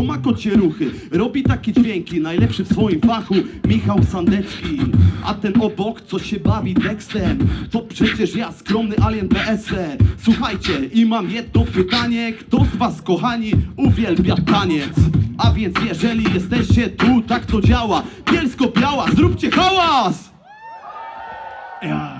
to ma kocie ruchy Robi takie dźwięki, najlepszy w swoim fachu Michał Sandecki A ten obok, co się bawi tekstem To przecież ja, skromny alien BSE Słuchajcie, i mam jedno pytanie Kto z was, kochani, uwielbia taniec? A więc jeżeli jesteście tu, tak to działa Bielsko-Biała, zróbcie hałas! Ja,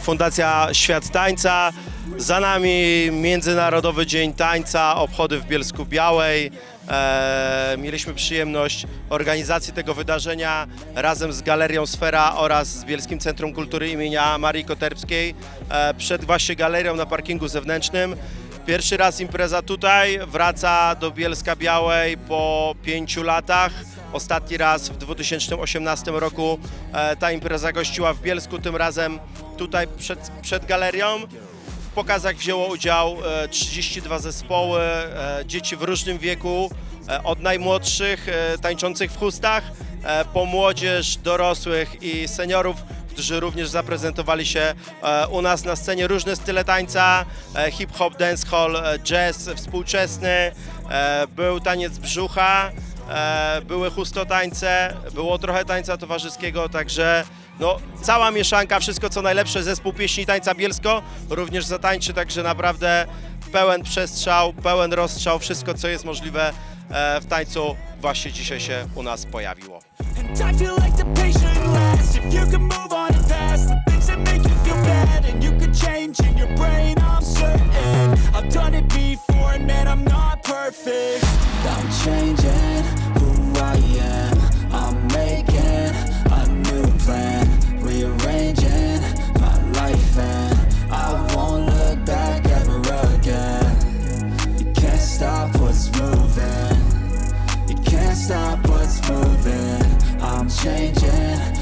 Fundacja Świat Tańca. Za nami Międzynarodowy Dzień Tańca, obchody w Bielsku Białej. E, mieliśmy przyjemność organizacji tego wydarzenia razem z Galerią Sfera oraz z Bielskim Centrum Kultury imienia Marii Koterbskiej e, przed właśnie galerią na parkingu zewnętrznym. Pierwszy raz impreza tutaj, wraca do Bielska Białej po pięciu latach. Ostatni raz w 2018 roku e, ta impreza gościła w Bielsku, tym razem tutaj przed, przed galerią. W pokazach wzięło udział e, 32 zespoły, e, dzieci w różnym wieku, e, od najmłodszych e, tańczących w chustach, e, po młodzież, dorosłych i seniorów, którzy również zaprezentowali się e, u nas na scenie różne style tańca, e, hip-hop, dancehall, e, jazz współczesny, był taniec brzucha, były chustotańce, było trochę tańca towarzyskiego, także no, cała mieszanka, wszystko co najlepsze, zespół pieśni tańca Bielsko również zatańczy, także naprawdę pełen przestrzał, pełen rozstrzał, wszystko co jest możliwe w tańcu właśnie dzisiaj się u nas pojawiło. Perfect. I'm changing who I am. I'm making a new plan, rearranging my life, and I won't look back ever again. You can't stop what's moving. You can't stop what's moving. I'm changing